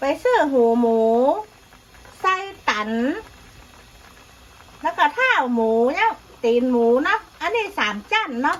ไปซื้อหูหมู ไส้ตัน แล้วก็ท่าหมูเนี่ยตีนหมูเนาะอันนี้สามจันเนาะ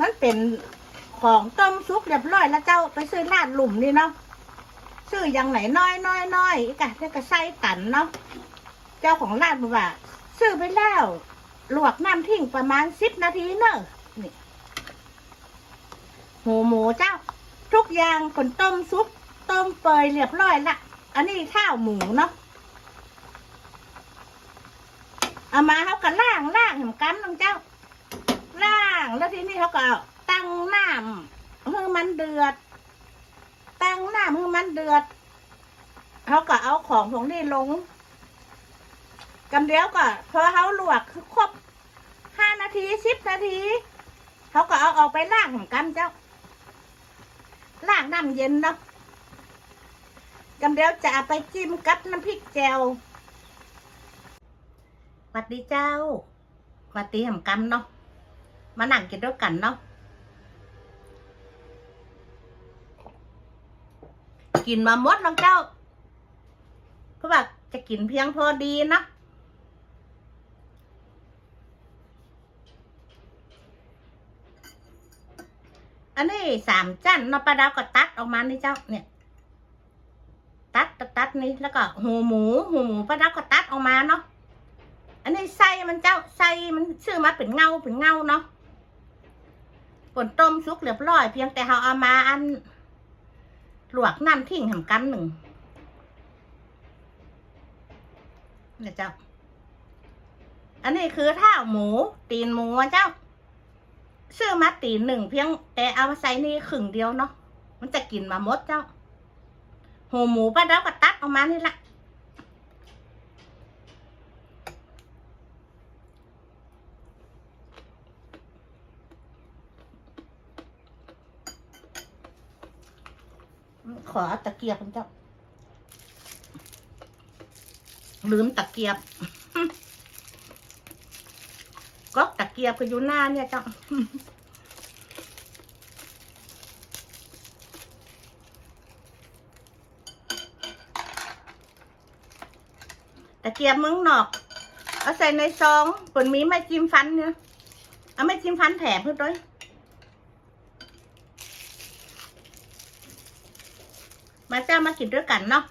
มันเป็นของต้มซุกเรียบร้อยแล้วเจ้าไปซื้อร้านหลุมนี่เนาะซื้ออย่างไหนน้อยน้อยน้อยอีกอะแล้วก็ไส้ตันเนาะเจ้าของร้านบอกว่าซื้อไปแล้วลวกน้ำทิ้งประมาณสิบนาทีเนอะนี่หูหมูเจ้า ทุกอย่างคนต้มซุป ต้มเปยเรียบร้อยละอันนี้ข้าวหมูเนาะเอามาเขาก็ล่างล่างเหมือนกันน้องเจ้าล่างแล้วทีนี้เขาก็ตั้งน้ำเพื่อมันเดือด ตั้งน้ำเพื่อมันเดือดเขาก็เอาของของนี่ลงกำเดียวก็พอเขาลวกคือครบห้านาทีสิบนาทีเขาก็เอาออกไปล่างเหมือนกันเจ้าล่างน้ำเย็นเนาะ กำเดียวจะไปจิ้มกับน้ำพริกแจวสวัสดีเจ้าสวัสดีหำกันเนาะ มาหนังกินด้วยกันเนาะ กินมาหมดแล้วเจ้า เพราะว่าจะกินเพียงพอดีนะอันนี้สามจันเนาปลาดาวก็ตัดออกมานี่เจ้าเนี่ย ตัดตัดตัดนี่แล้วก็หูหมูหูหมูปลาดาวก็ตัดออกมาเนาะอันนี้ไส้มันเจ้าไส้มันชื่อมาเป็นเงาเป็นเงาเนาะผลต้มซุกเรียบร้อยเพียงแต่เราเอามาอันหลวกน้ำทิ้งทำกันหนึ่งเนี่ยเจ้า อันนี้คือท่าหมู ตีนหมูเจ้าซื้อมาตีนหนึ่งเพียงแต่เอามาใส่นี่ขึงเดียวเนาะมันจะกินมาหมดเจ้า หูหมูป้าดาวก็ตัดออกมานี่ละขอตะเกียบคุณเจ้าลืมตะเกียบก็ตะเกียบก็อยู่หน้าเนี่ยเจ้าะเกียบเมึงนอก เอาใส่ในซองผลมีไม่จิ้มฟันเนี่ยเอาไม่จิ้มฟันแถมเพื่อนด้วยมาเจ้ามากินด้วยกันเนาะ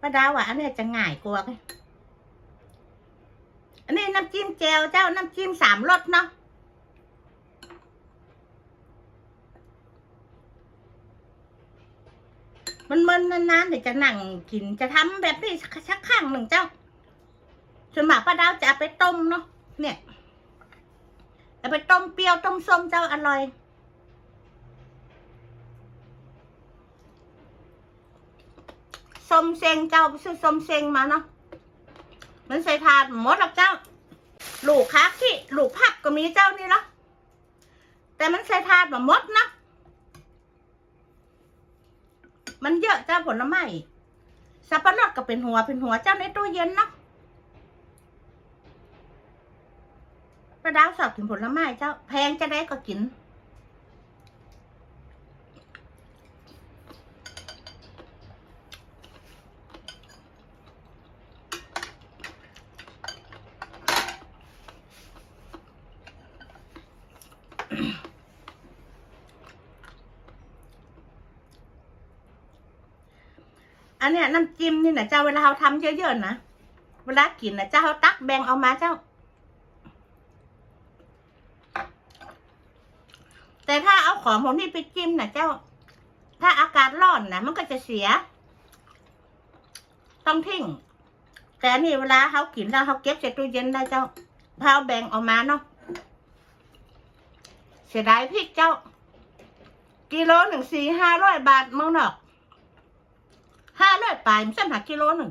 ป้าดาวอะอันนี้จะง่ายกว่าไงอันนี้น้ำจิ้มแจวเจ้าน้ำจิ้มสามรสเนาะ มันมันนานๆเดี๋ยวจะนั่งกินจะทำแบบนี้สักครั้งหนึ่งเจ้าส่วนมากป้าดาวจะเอาไปต้มเนาะเนี่ยเอาไปต้มเปรี้ยวต้มส้มเจ้าอร่อยส้มเซงเจ้าไปซื้อส้มเซงมาเนาะมันใส่ถาดหมดหรอกเจ้าลูกคักที่ลูกผักก็มีเจ้านี่เนาะแต่มันใส่ถาดหมดนะ มันเยอะเจ้าผลไม้สับปะรดก็เป็นหัวเป็นหัวเจ้าในตู้เย็นเนาะประดาวสอบกินผลไม้เจ้า แพงจะได้ก็กิน อันเนี้ยน้ำจิ้มนี่นะเจ้าเวลาเราทำเยอะๆนะเวลากินนะเจ้าเขาตักแบ่งเอามาเจ้า แต่ถ้าเอาของพวกนี้ไปจิ้มนะเจ้า ถ้าอากาศร้อนนะมันก็จะเสีย ต้องทิ้งแต่นี่เวลาเขากินแล้วเขาเก็บใส่ตู้เย็นได้เจ้าพาเอาแบ่งออกมาเนาะเสียดายพริกเจ้า กิโลหนึ่งสี่ห้าร้อยบาทเมืองนอก ห้าร้อยปลายมันเส้นหักกิโลหนึ่ง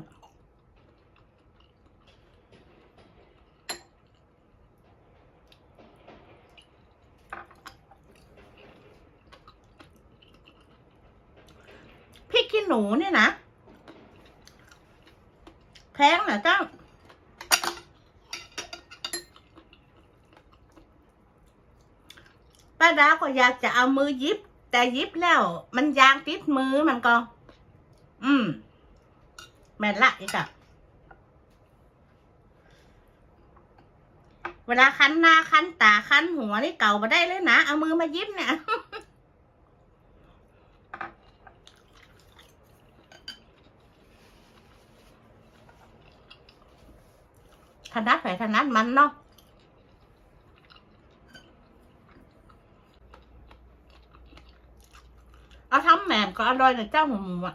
พริกขี้หนูเนี่ยนะแพงนะเจ้าป้าดาก็อยากจะเอามือยิบ แต่ยิบแล้ว มันยางติดมือมันก็ อืม แม่นละอีกอะเวลาคันหน้าคันตาคันหัวนี่เก่ามาได้เลยนะ เอามือมายิบเนี่ยถนัดไปถนัดมันเนาะเอาทำแหม่มก็อร่อยนะเจ้าหมูหมูอะ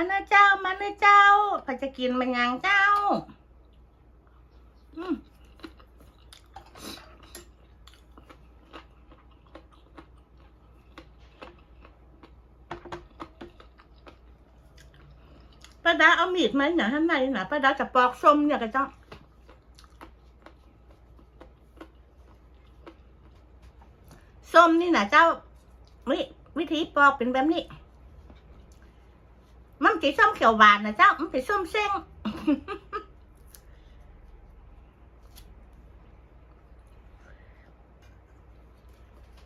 มันนะเจ้ามันนะเจ้าก็จะกินมันยังเจ้า อืมป้าดาเอามีดไหมเนี่ยท่านไหนนะป้าดาจะปอกส้มเนี่ยกระจ้องส้มนี่นะเจ้าวิวิธีปอกเป็นแบบนี้ สีส้มเขียวหวานนะเจ้ามันสีส้มเส้ง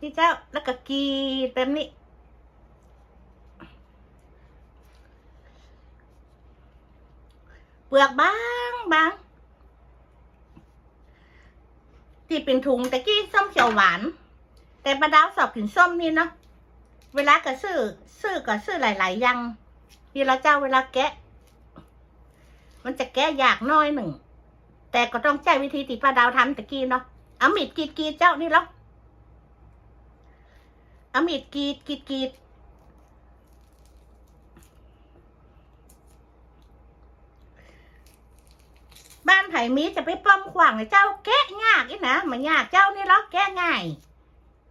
นี่เจ้าแล้วก็กรีดแบบนี้เปลือกบางบางที่เป็นถุงแต่กี้ส้มเขียวหวาน แต่ปลาดาวสอบกินส้มนี่เนาะเวลาก็ซื้อซื้อก็ซื้อหลาย ๆ อย่าง ที่เราเจ้าเวลาแกะ มันจะแกะยากน้อยหนึ่ง แต่ก็ต้องใช้วิธีที่ป้าดาวทำตะกี้เนาะเอามีดกรีดกรีดเจ้านี่หรอกเอามีดกรีดกรีดกรีดบ้านไผ่มีจะไปป้อมขวางเลยเจ้าแกะยากอีนะมันยากเจ้านี่หรอกแกะง่าย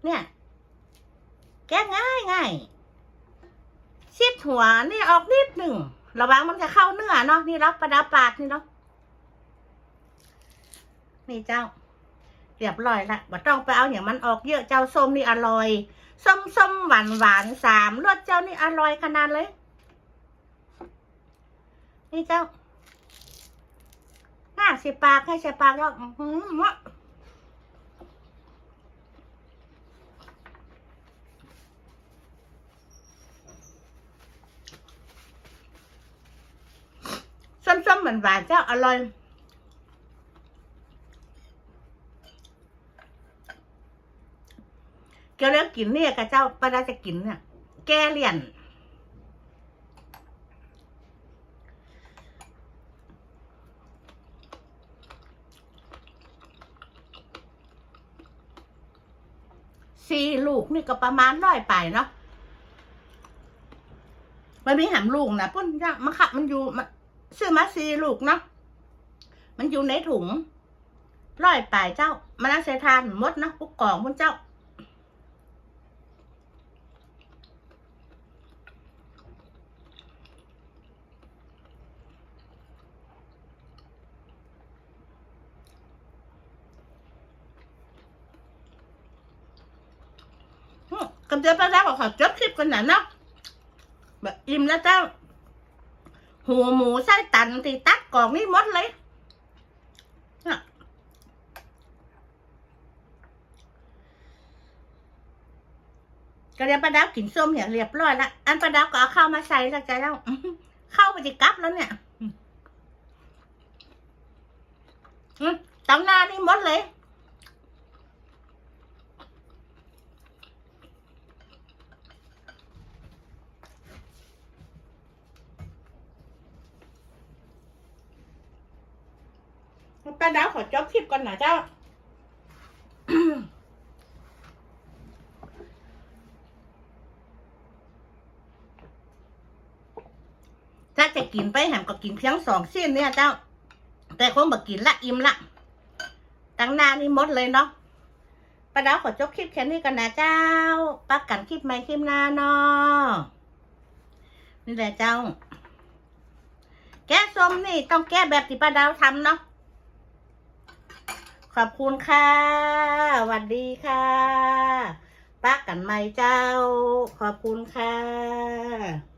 เนี่ย แกะง่ายง่าย ชิดหัวนี่ออกนิดหนึ่งระวังมันจะเข้าเนื้อเนาะนี่รับประดาปาดนี่เนาะนี่เจ้าเรียบร้อยละบ่ต้องไปเอาอย่างมันออกเยอะเจ้าส้มนี่อร่อยส้มส้มหวานหวานสามรสเจ้านี่อร่อยขนาดเลย นี่เจ้าหน้าสิปากให้สิปากแล้วอืมะส้ วานหวานเจ้าอร่อยแกเลือกกินเนี่ยกับเจ้าป้าดาจะกินเนี่ย แกเลี่ยน สี่ลูกนี่ก็ประมาณร้อยไปเนาะมันมีหำลูกนะปุ้นจ้ะมะขับมันอยู่มัน ซื้อมาสี่ลูกเนาะมันอยู่ในถุงร้อยไปเจ้ามันน่าเสทานมดเนาะพวกกล่องพวกเจ้าอืมกำเดียวไปแล้วก็ขอจบคลิปกัน หน่อยเนาะแบบอิ่มแล้วเจ้าหัวหมูไส้ตันตีตักกล่องนี่หมดเลยน่ะก็เดียวป้าดาวกินส้มอย่างเรียบร้อยละอันป้าดาวก็เอาข้าวมาใส่แล้วใจแล้วเข้าไปจะกลับแล้วเนี่ยตั้งหน้านี่หมดเลย ป้าดาวขอจบคลิปก่อนนะเจ้า ถ้าจะกินไปแหมก็กินเพียงสองเส้นเนี่ยเจ้า แต่คงบอกกินละอิ่มละตั้งหน้านี่หมดเลยเนาะป้าดาวขอจบคลิปแค่นี้กันนะเจ้าปักกันคลิปใหม่คลิปหน้าเนาะนี่แหละเจ้า แก้ส้มนี่ต้องแก้แบบที่ป้าดาวทำเนาะ ขอบคุณค่ะสวัสดีค่ะปากกันไหมเจ้า ขอบคุณค่ะ